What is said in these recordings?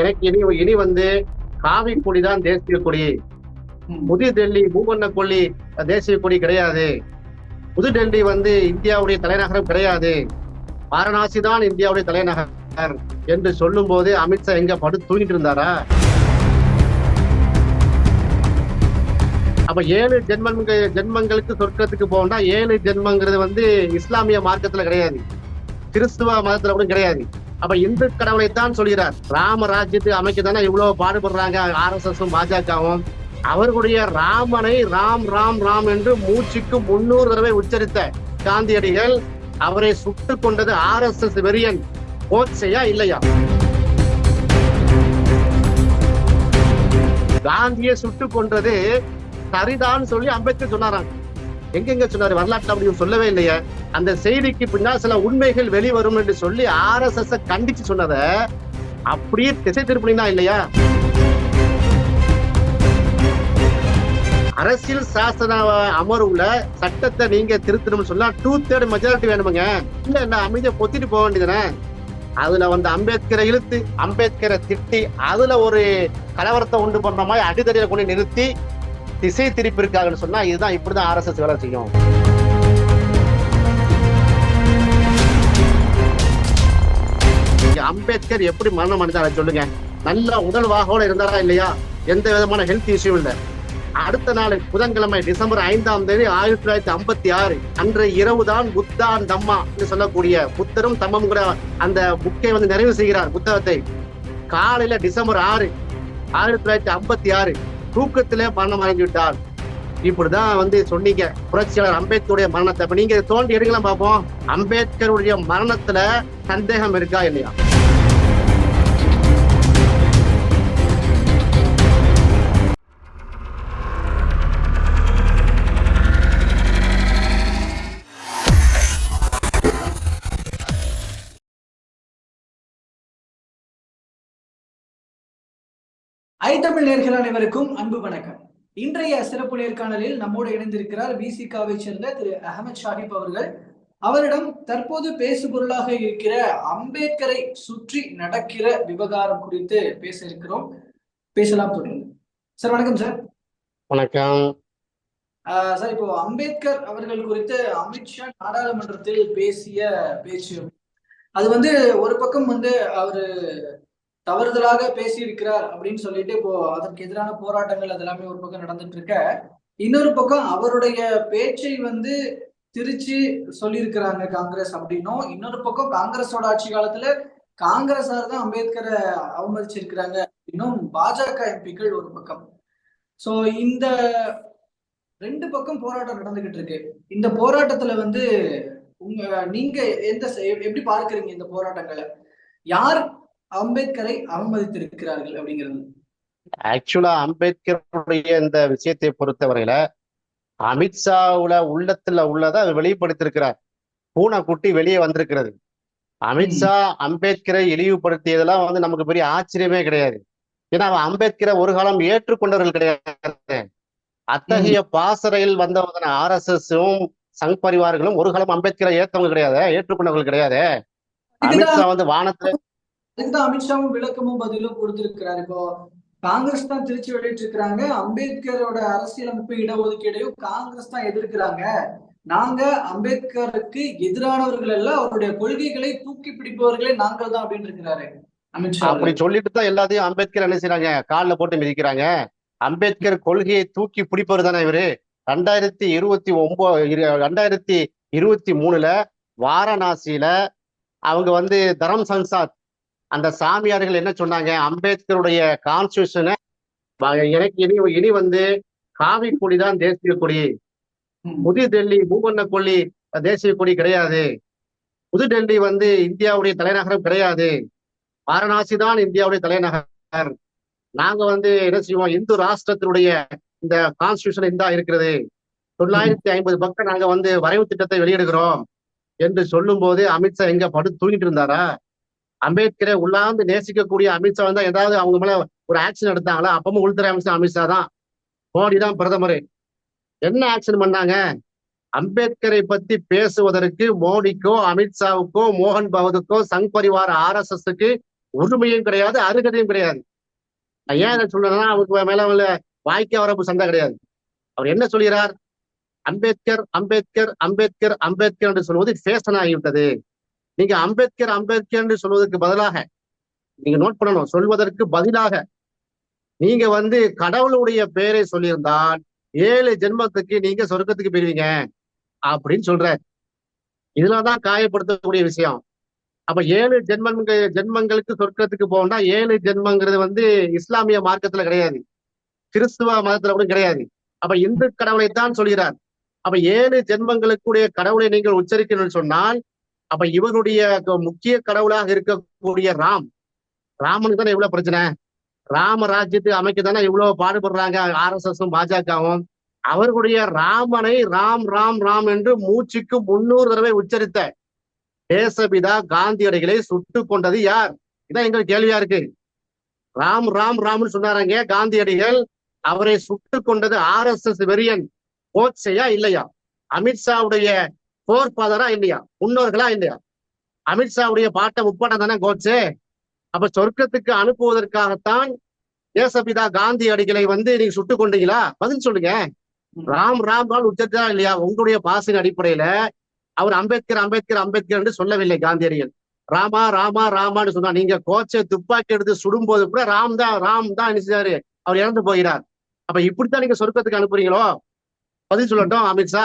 எனக்கு இனி இனி வந்து காவி கொடி தான் தேசிய கொடி. புது டெல்லி மூவண்ண கொல்லி தேசிய கொடி கிடையாது. புது டெல்லி வந்து இந்தியாவுடைய தலைநகரம் கிடையாது. வாரணாசி தான் இந்தியாவுடைய தலைநகர் என்று சொல்லும் போது அமித்ஷா எங்க படு தூங்கிட்டு இருந்தாரா? அப்ப ஏழு ஜென்மங்க ஜென்மங்களுக்கு சொர்க்கத்துக்கு போகணும்னா ஏழு ஜென்மங்கிறது வந்து இஸ்லாமிய மார்க்கத்துல கிடையாது. கிறிஸ்துவ மதத்துல கூட கிடையாது. அப்ப இந்து கடவுளைத்தான் சொல்கிறார். ராம ராஜ்யத்தை அமைக்க தானே இவ்வளவு பாடுபடுறாங்க ஆர் எஸ் எஸும் பாஜகவும். அவர்களுடைய ராமனை ராம் ராம் ராம் என்று மூச்சுக்கு முன்னூறு தடவை உச்சரித்த காந்தியடிகள் அவரை சுட்டுக் கொண்டது ஆர் எஸ் எஸ் வெறியன். கோச்சையா இல்லையா? காந்தியை சுட்டுக் கொன்றது சரிதான் சொல்லி அம்பேத்கர் சொன்னாராங்க எங்கெங்க சொன்னாரு? வரலாற்று அப்படி சொல்லவே இல்லையே. அந்த செய்திக்கு பின்னால் சில உண்மைகள் வெளிவரும் என்று சொல்லி ஆர் எஸ் எஸ் கண்டிச்சு சொன்னதை அப்படியே திசை திருப்பினா இல்லையா? அரசியல் சாசன அமர்வுல சட்டத்தை நீங்க திருத்தணும்னு சொன்னா டூ தேர்ட் மெஜாரிட்டி வேணுமுங்க. இல்ல இல்ல அமைதியை பொத்திட்டு போக வேண்டியதுதானே? அதுல வந்து அம்பேத்கரை இழுத்து அம்பேத்கரை திட்டி அதுல ஒரு கலவரத்தை உண்டு பண்ற மாதிரி அடித்தடியில கொண்டு நிறுத்தி திசை திருப்பி சொன்னா இதுதான் இப்படிதான் ஆர்எஸ்எஸ் வேலை செய்யும். அம்பேத்கர் எப்படி மரணம் அடைந்தாரா சொல்லுங்க. நல்ல உடல் வாகோட இருந்தாரா இல்லையா? எந்த விதமான ஹெல்த் இஷ்யூ இல்ல. அடுத்த நாள் புதன்கிழமை டிசம்பர் ஐந்தாம் தேதி ஆயிரத்தி தொள்ளாயிரத்தி ஐம்பத்தி ஆறு. அன்றைய இரவு தான் புத்தான் தம்மா என்று சொல்லக்கூடிய புத்தரும் தம்மம் கூட அந்த புக்கை வந்து நிறைவு செய்கிறார் புத்தகத்தை. காலையில டிசம்பர் ஆறு ஆயிரத்தி தொள்ளாயிரத்தி ஐம்பத்தி ஆறு. தூக்கத்திலே மரணம் அடைஞ்சு விட்டார் இப்படிதான் வந்து சொன்னீங்க. புரட்சியாளர் அம்பேத்கருடைய மரணத்தை. நீங்க தோண்டி எடுக்கலாம் பார்ப்போம். அம்பேத்கருடைய மரணத்துல சந்தேகம் இருக்கா இல்லையா? ஐ தமிழ் நேர்கள் அனைவருக்கும் அன்பு வணக்கம். இன்றைய சிறப்பு நேர்காணலில் நம்மோடு இணைந்திருக்கிறார் விசிகாவை சேர்ந்த திரு அகமது ஷாஹிப் அவர்கள். அவரிடம் தற்போது பேசு பொருளாக இருக்கிற அம்பேத்கரை சுற்றி நடக்கிற விவகாரம் குறித்து பேச இருக்கிறோம். பேசலாம் தொடர்ந்து. சார் வணக்கம் சார். வணக்கம். சார் இப்போ அம்பேத்கர் அவர்கள் குறித்து அமித்ஷா நாடாளுமன்றத்தில் பேசிய பேச்சு. அது வந்து ஒரு பக்கம் வந்து அவரு தவறுதலாக பேசியிருக்கிறார் அப்படின்னு சொல்லிட்டு இப்போ அதற்கு எதிரான போராட்டங்கள் அதெல்லாமே ஒரு பக்கம் நடந்துட்டு இருக்க. இன்னொரு பக்கம் அவருடைய பேச்சை வந்து திருச்சி சொல்லியிருக்கிறாங்க காங்கிரஸ் அப்படின்னும். இன்னொரு பக்கம் காங்கிரஸோட ஆட்சி காலத்துல காங்கிரஸார் தான் அம்பேத்கரை அவமதிச்சிருக்கிறாங்க அப்படின்னும் பாஜக எம்பிக்கள் ஒரு பக்கம். சோ இந்த ரெண்டு பக்கம் போராட்டம் நடந்துகிட்டு இருக்கு. இந்த போராட்டத்துல வந்து உங்க நீங்க எந்த செ- எப்படி பார்க்கறீங்க இந்த போராட்டங்களை? யார் அம்பேத்கரை அவமதித்திருக்கிறார்கள் அப்படிங்கிறது. ஆக்சுவலா அம்பேத்கருடைய இந்த விஷயத்தை பொறுத்தவரையில அமித்ஷாவுல உள்ளத்துல உள்ளதை வெளிப்படுத்திருக்கிறார் பூனை குட்டி வெளியே வந்திருக்கிறது. அமித்ஷா அம்பேத்கரை இழிவுபடுத்தியதெல்லாம் வந்து நமக்கு பெரிய ஆச்சரியமே கிடையாது. ஏன்னா அவன் அம்பேத்கரை ஒரு காலம் ஏற்றுக்கொண்டவர்கள் கிடையாது. அத்தகைய பாசறையில் வந்தவங்க ஆர் எஸ் எஸும் சங் பரிவார்களும் ஒரு காலம் அம்பேத்கரை ஏத்தவங்க கிடையாது ஏற்றுக்கொண்டவர்கள் கிடையாது. அமித்ஷா வந்து வானத்துல அதுக்குதான் அமித்ஷாவும் விளக்கமும் பதிலும் கொடுத்திருக்கிறார். இப்போ காங்கிரஸ் தான் திருச்சி வெளியிட்டு இருக்கிறாங்க அம்பேத்கரோட அரசியலமைப்பு இடஒதுக்கீடையும் காங்கிரஸ் தான் எதிர்க்கிறாங்க. நாங்க அம்பேத்கருக்கு எதிரானவர்கள் அல்ல அவருடைய கொள்கைகளை தூக்கி பிடிப்பவர்களே நாங்கள் தான் அப்படின்னு இருக்கிறாரு அமித்ஷா அப்படி சொல்லிட்டு தான் எல்லாத்தையும் அம்பேத்கர் என்ன செய்றாங்க? காலில் போட்டு மிதிக்கிறாங்க. அம்பேத்கர் கொள்கையை தூக்கி பிடிப்பவர் தானே இவரு? ரெண்டாயிரத்தி இருபத்தி ஒன்பது ரெண்டாயிரத்தி இருபத்தி மூணுல வாரணாசியில அவங்க வந்து தரம் சன்சாத் அந்த சாமியார்கள் என்ன சொன்னாங்க? அம்பேத்கருடைய கான்ஸ்டியூஷனை எனக்கு இனி இனி வந்து காவி கொடி தான் தேசிய கொடி. புது டெல்லி மூவண்ண கொல்லி தேசிய கொடி கிடையாது. புது டெல்லி வந்து இந்தியாவுடைய தலைநகரம் கிடையாது. வாரணாசி தான் இந்தியாவுடைய தலைநகர். நாங்க வந்து என்ன செய்வோம்? இந்து ராஷ்டிரத்தினுடைய இந்த கான்ஸ்டியூஷன் இந்தா இருக்கிறது. தொள்ளாயிரத்தி ஐம்பது பக்கம் நாங்க வந்து வரைவு திட்டத்தை வெளியிடுகிறோம் என்று சொல்லும் போது அமித்ஷா எங்க படுத்து தூங்கிட்டு இருந்தாரா? அம்பேத்கரை உள்ளாந்து நேசிக்கக்கூடிய அமித்ஷா தான் ஏதாவது அவங்க மேல ஒரு ஆக்ஷன் எடுத்தாங்களா? அப்பவும் உள்துறை அமைச்சர் அமித்ஷா தான். மோடி தான் பிரதமர். என்ன ஆக்ஷன் பண்ணாங்க? அம்பேத்கரை பத்தி பேசுவதற்கு மோடிக்கோ அமித்ஷாவுக்கோ மோகன் பகவதுக்கோ சங் பரிவார ஆர் எஸ் எஸ்க்கு உரிமையும் கிடையாது அருகதையும் கிடையாது. நான் ஏன் என்ன சொல்றேன்னா அவருக்கு மேல உள்ள வாய்க்க வரப்பு சண்டை கிடையாது. அவர் என்ன சொல்கிறார்? அம்பேத்கர் அம்பேத்கர் அம்பேத்கர் அம்பேத்கர் என்று சொல்வது ஃபேஷன் ஆகிவிட்டது. நீங்க அம்பேத்கர் அம்பேத்கர் என்று சொல்வதற்கு பதிலாக நீங்க நோட் பண்ணணும் சொல்வதற்கு பதிலாக நீங்க வந்து கடவுளுடைய பெயரை சொல்லியிருந்தால் ஏழு ஜென்மத்துக்கு நீங்க சொர்க்கத்துக்கு போயிருவீங்க அப்படின்னு சொல்ற. இதுலதான் காயப்படுத்தக்கூடிய விஷயம். அப்ப ஏழு ஜென்மங்கள் ஜென்மங்களுக்கு சொர்க்கத்துக்கு போகணும்னா ஏழு ஜென்மங்கிறது வந்து இஸ்லாமிய மார்க்கத்துல கிடையாது. கிறிஸ்துவ மதத்துல கூட கிடையாது. அப்ப இந்து கடவுளைத்தான் சொல்கிறார். அப்ப ஏழு ஜென்மங்களுக்குடைய கடவுளை நீங்கள் உச்சரிக்கணும்னு சொன்னால் அப்ப இவருடைய முக்கிய கடவுளாக இருக்கக்கூடிய ராம். ராமனுக்கு தானே இவ்வளவு பிரச்சனை? ராம ராஜ்யத்தை அமைக்க தானே இவ்வளவு பாடுபடுறாங்க ஆர் எஸ் எஸும் பாஜகவும். அவர்களுடைய ராமனை ராம் ராம் ராம் என்று மூச்சுக்கு முன்னூறு தடவை உச்சரித்த தேசபிதா காந்தியடிகளை சுட்டு கொண்டது யார்? இதான் எங்களுக்கு கேள்வியா இருக்கு. ராம் ராம் ராம்னு சொன்னாரங்க காந்தியடிகள் அவரை சுட்டு கொண்டது ஆர் எஸ் எஸ் வெறியன். கோட்சையா இல்லையா? அமித்ஷாவுடைய போர் ஃபாதரா இல்லையா? முன்னோர்களா இல்லையா? அமித்ஷாவுடைய பாட்டை முப்பாட்டம் தானே கோட்சே அப்ப சொர்க்கத்துக்கு அனுப்புவதற்காகத்தான் தேசபிதா காந்தி அடிகளை வந்து நீங்க சுட்டு கொண்டீங்களா? பதில் சொல்லுங்க. ராம் ராம் ராம் உச்சரித்தா இல்லையா? உங்களுடைய பாசின் அடிப்படையில அவர் அம்பேத்கர் அம்பேத்கர் அம்பேத்கர் என்று சொல்லவில்லை காந்தியடிகள். ராமா ராமா ராமான்னு சொன்னா நீங்க கோச்சை துப்பாக்கி எடுத்து சுடும்போது கூட ராம் தான் ராம் தான் நினைச்சாரு அவர் இறந்து போகிறார் அப்ப இப்படித்தான் நீங்க சொர்க்கத்துக்கு அனுப்புறீங்களோ? பதில் சொல்லட்டும் அமித்ஷா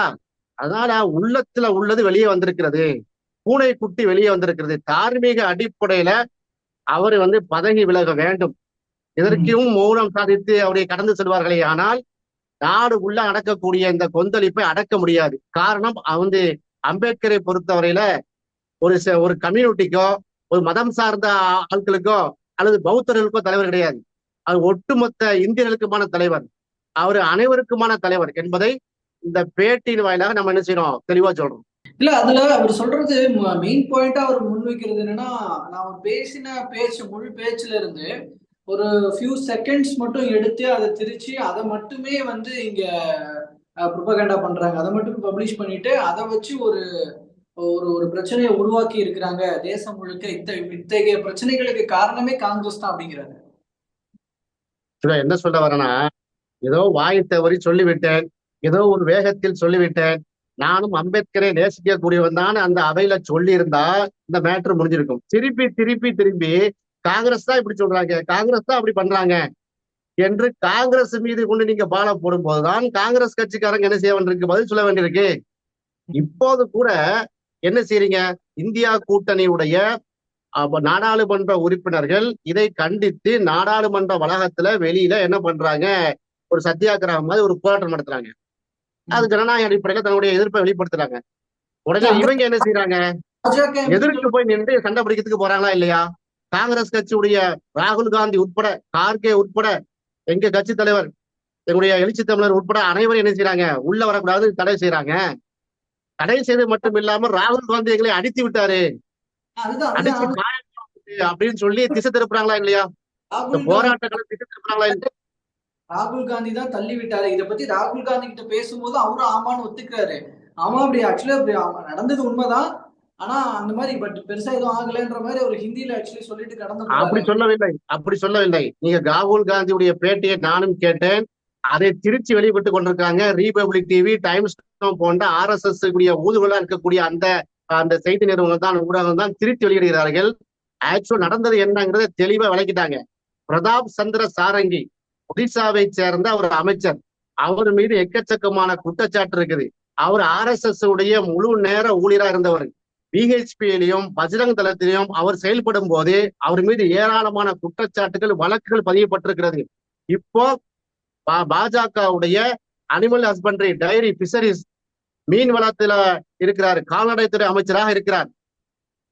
அதனால உள்ளத்துல உள்ளது வெளியே வந்திருக்கிறது. பூனை குட்டி வெளியே வந்திருக்கிறது. தார்மீக அடிப்படையில அவர் வந்து பதவி விலக வேண்டும். இதற்கும் மௌனம் சாதித்து அவரை கடந்து செல்வார்களே. ஆனால் நாடு உள்ள நடக்கக்கூடிய இந்த கொந்தளிப்பை அடக்க முடியாது. காரணம் வந்து அம்பேத்கரை பொறுத்தவரையில ஒரு ஒரு கம்யூனிட்டிக்கோ ஒரு மதம் சார்ந்த ஆட்களுக்கோ அல்லது பௌத்தர்களுக்கோ தலைவர் கிடையாது. அவர் ஒட்டுமொத்த இந்தியர்களுக்குமான தலைவர். அவர் அனைவருக்குமான தலைவர் என்பதை இந்த பேட்டியின் வாயிலாக நம்ம என்ன செய்யறோம் தெளிவா சொல்றோம். இல்ல அதுல அவர் சொல்றது மெயின் பாயிண்டா அவர் முன்வைக்கிறது என்னன்னா நான் பேசின பேச்சு முழு பேச்சுல இருந்து ஒரு ஃபியூ செகண்ட்ஸ் மட்டும் எடுத்து அதை திரிச்சு அதை மட்டுமே வந்து இங்க ப்ரொபகண்டா பண்றாங்க. அதை மட்டும் பப்ளிஷ் பண்ணிட்டு அதை வச்சு ஒரு ஒரு ஒரு பிரச்சனையை உருவாக்கி இருக்கிறாங்க. தேசம் முழுக்க இத்த இத்தகைய பிரச்சனைகளுக்கு காரணமே காங்கிரஸ் தான் அப்படிங்கிறாங்க என்ன சொல்ல வரேன்னா ஏதோ வாய் தவறி சொல்லிவிட்டேன். ஏதோ ஒரு வேகத்தில் சொல்லிவிட்டேன். நானும் அம்பேத்கரை நேசிக்கக்கூடியவன் தான் அந்த அவையில சொல்லி இருந்தா இந்த மேட்ரு முடிஞ்சிருக்கும். திருப்பி திருப்பி திருப்பி காங்கிரஸ் தான் இப்படி சொல்றாங்க. காங்கிரஸ் தான் அப்படி பண்றாங்க. என்று காங்கிரஸ் மீது கொண்டு நீங்க பால போடும் போதுதான் காங்கிரஸ் கட்சிக்காரங்க என்ன செய்ய வேண்டியிருக்கு? பதில் சொல்ல வேண்டியிருக்கு. இப்போது கூட என்ன செய்றீங்க? இந்தியா கூட்டணியுடைய நாடாளுமன்ற உறுப்பினர்கள் இதை கண்டித்து நாடாளுமன்ற வளாகத்துல வெளியில என்ன பண்றாங்க? ஒரு சத்தியாகிரகம் மாதிரி ஒரு போராட்டம் நடத்துறாங்க. அது ஜனநாயக அடிப்படையில தன்னுடைய எதிர்ப்பை வெளிப்படுத்துறாங்க. உடனே இவங்க என்ன செய்யறாங்க எதிர்க்கு போய் நின்று சண்டை பிடிக்கிறதுக்கு போறாங்களா இல்லையா? காங்கிரஸ் கட்சியுடைய ராகுல் காந்தி உட்பட கார்கே உட்பட எங்க கட்சி தலைவர் எங்களுடைய எழுச்சி தமிழர் உட்பட அனைவரும் என்ன செய்யறாங்க உள்ள வரக்கூடாது தடை செய்யறாங்க தடை செய்து மட்டும் இல்லாம ராகுல் காந்தி எங்களை அடித்து விட்டாரு. அடிச்சு அப்படின்னு சொல்லி திசை திருப்புறாங்களா இல்லையா? இந்த போராட்டங்களை திசை திருப்புறாங்களா இல்லையா ராகுல் காந்தி தான் தள்ளி விட்டாரு. இத பத்தி ராகுல் காந்தி கிட்ட பேசும்போது அவரும் ஆமான்னு ஒத்துக்கிறாரு. ஆமா அப்படி ஆக்சுவலா அப்படி நடந்தது உண்மைதான். ஆனா அந்த மாதிரி பட் பெருசா எதுவும் ஆகலைன்ற மாதிரி ஒரு ஹிந்தில ஆக்சுவலி சொல்லிட்டு கடந்து அப்படி சொல்லவில்லை அப்படி சொல்லவில்லை. நீங்க ராகுல் காந்தியுடைய பேட்டியை நானும் கேட்டேன். அதை திருச்சி வெளியிட்டு கொண்டிருக்காங்க. ரீபப்ளிக் டிவி டைம்ஸ் போன்ற ஆர் எஸ் எஸ் உடைய ஊதுகளா இருக்கக்கூடிய அந்த அந்த செய்தி நிறுவனம் தான் ஊடகம் தான் திருத்தி வெளியிடுகிறார்கள். ஆக்சுவல் நடந்தது என்னங்கிறத தெளிவா விளக்கிட்டாங்க. பிரதாப் சந்திர சாரங்கி ஒடிசாவை சேர்ந்த ஒரு அமைச்சர். அவர் மீது எக்கச்சக்கமான குற்றச்சாட்டு இருக்குது. அவர் ஆர் எஸ் எஸ் உடைய முழு நேர ஊழியரா இருந்தவர். பிஹெச்பியிலையும் பஜ்ரங் தளத்திலையும் அவர் செயல்படும் போது அவர் மீது ஏராளமான குற்றச்சாட்டுகள் வழக்குகள் பதியப்பட்டிருக்கிறது. இப்போ பா- பாஜகவுடைய அனிமல் ஹஸ்பண்டரி டைரி பிஷரிஸ் மீன் வளத்துல இருக்கிறார் கால்நடைத்துறை அமைச்சராக இருக்கிறார்.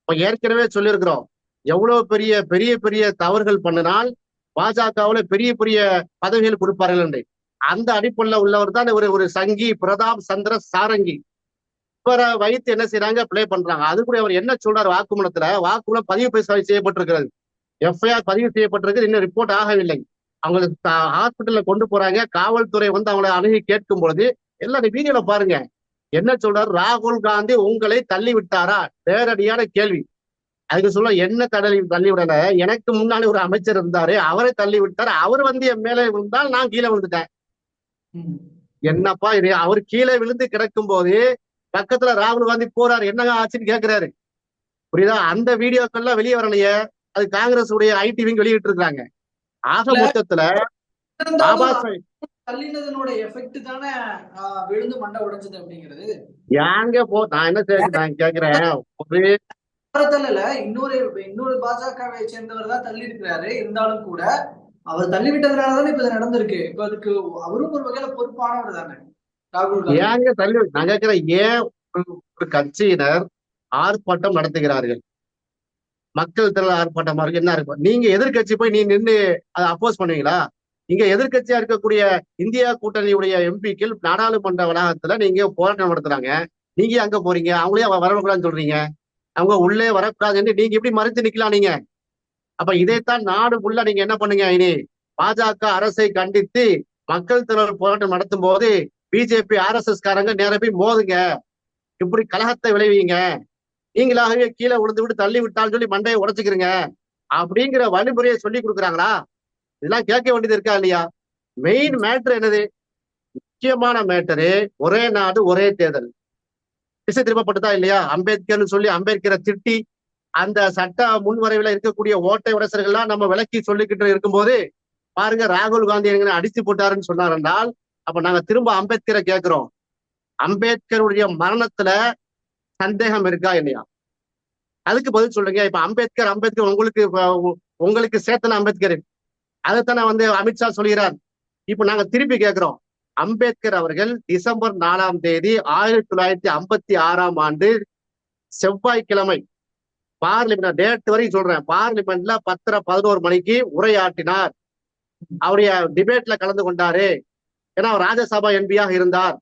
ஏற்கனவே சொல்லியிருக்கிறோம். எவ்வளவு பெரிய பெரிய பெரிய தவறுகள் பண்ணினால் பாஜகவுல பெரிய பெரிய பதவிகள் கொடுப்பார்கள் என்று. அந்த அடிப்படையில் உள்ளவர் தான் ஒரு ஒரு சங்கி பிரதாப் சந்திர சாரங்கி. இவரை வைத்து என்ன செய்யறாங்க பிளே பண்றாங்க. அது கூட அவர் என்ன சொல்றாரு வாக்குமூலத்துல? வாக்குமூலம் பதிவு பேச செய்யப்பட்டிருக்கிறது. எஃப்ஐஆர் பதிவு செய்யப்பட்டிருக்கு இன்னும் ரிப்போர்ட் ஆகவில்லை. அவங்க ஹாஸ்பிட்டல்ல கொண்டு போறாங்க. காவல்துறை வந்து அவங்களை அணுகி கேட்கும் பொழுது எல்லாரும் வீடியோல பாருங்க. என்ன சொல்றாரு? ராகுல் காந்தி உங்களை தள்ளி விட்டாரா நேரடியான கேள்வி. அதுக்கு சொல்ல என்ன தள்ளி தள்ளி விடல? எனக்கு முன்னாடி ஒரு அமைச்சர் இருந்தாரு. அவரை தள்ளி விட்டார். அவர் வந்து என் மேலே விழுந்தால் நான் கீழே விழுந்துட்டேன். என்னப்பா இது? அவர் கீழே விழுந்து கிடக்கும் போது பக்கத்துல ராகுல் காந்தி போறாரு. என்னங்க ஆச்சுன்னு கேக்குறாரு. புரியுதா? அந்த வீடியோக்கள்லாம் வெளியே வரலையே. அது காங்கிரஸ் உடைய ஐடி விங் வெளியிட்டு இருக்காங்க ஆக. மொத்தத்துல தள்ளினதனோட எஃபெக்ட் தானே விழுந்து மண்டை உடைஞ்சது அப்படிங்கிறது. ஏங்க போ நான் என்ன கேக்குறேன். ஒரு தள்ளல இன்னொரு இன்னொரு பாஜகவை சேர்ந்தவர் தான் தள்ளி இருக்கிறாரு இருந்தாலும் கூட அவர் தள்ளி விட்டதுனாலதானே இப்ப இது நடந்திருக்கு. இப்ப அதுக்கு அவரும் ஒரு வகையில பொறுப்பானவர் தானே. ராகுல் ஏங்க தள்ளி நான் கேட்கிறேன் ஏன் ஒரு- கட்சியினர் ஆர்ப்பாட்டம் நடத்துகிறார்கள்? மக்கள் திரள் ஆர்ப்பாட்டமா இருக்கு என்ன இருக்கும் நீங்க எதிர்க்கட்சி போய் நீ நின்று அதை அப்போஸ் பண்ணுவீங்களா? இங்க எதிர்க்கட்சியா இருக்கக்கூடிய இந்தியா கூட்டணியுடைய எம்பிக்கள் நாடாளுமன்ற வளாகத்துல நீங்க போராட்டம் நடத்துறாங்க. நீங்க அங்க போறீங்க? அவங்களே அவ- வரக்கூடாதுன்னு சொல்றீங்க. அவங்க உள்ளே வரக்கூடாதுன்னு நீங்க எப்படி மறைத்து நிக்கலாம் நீங்க? அப்ப இதைத்தான் நாடு உள்ள நீங்க என்ன பண்ணுங்க இனி? பாஜக அரசை கண்டித்து மக்கள் திரள் போராட்டம் நடத்தும் போது பிஜேபி ஆர்எஸ்எஸ் காரங்க நேர மோதுங்க. இப்படி கலகத்தை விளைவிங்க. நீங்களாகவே கீழே விழுந்து விட்டு தள்ளி விட்டான்னு சொல்லி மண்டையை உடைச்சுக்கிறீங்க அப்படிங்கிற வழிமுறையை சொல்லி கொடுக்குறாங்களா? இதெல்லாம் கேட்க வேண்டியது இருக்கா இல்லையா? மெயின் மேட்ரு என்னது? முக்கியமான மேட்டரு ஒரே நாடு ஒரே தேர்தல். திசை திருப்பப்பட்டதா இல்லையா? அம்பேத்கர்னு சொல்லி அம்பேத்கரை திட்டி அந்த சட்ட முன்வரைவுல இருக்கக்கூடிய ஓட்டை உரசர்கள்லாம் நம்ம விளக்கி சொல்லிக்கிட்டு இருக்கும்போது பாருங்க ராகுல் காந்தி எங்களை அடிச்சு போட்டாருன்னு சொன்னார் என்றால் அப்ப நாங்க திரும்ப அம்பேத்கரை கேட்கிறோம். அம்பேத்கருடைய மரணத்துல சந்தேகம் இருக்கா இல்லையா? அதுக்கு பதில் சொல்லுங்க. இப்ப அம்பேத்கர் அம்பேத்கர் உங்களுக்கு உங்களுக்கு சேத்தன அம்பேத்கர். அதைத்தானே வந்து அமித்ஷா சொல்கிறார். இப்ப நாங்க திருப்பி கேட்கிறோம். அம்பேத்கர் அவர்கள் டிசம்பர் நாலாம் தேதி ஆயிரத்தி தொள்ளாயிரத்தி ஐம்பத்தி ஆறாம் ஆண்டு செவ்வாய்க்கிழமை பார்லிமெண்ட் டேட் வரைக்கும் சொல்றேன். பார்லிமெண்ட்ல பத்தரை பதினோரு மணிக்கு உரையாற்றினார். அவருடைய டிபேட்ல கலந்து கொண்டாரு. ஏன்னா அவர் ராஜ்யசபா எம்பியாக இருந்தார்.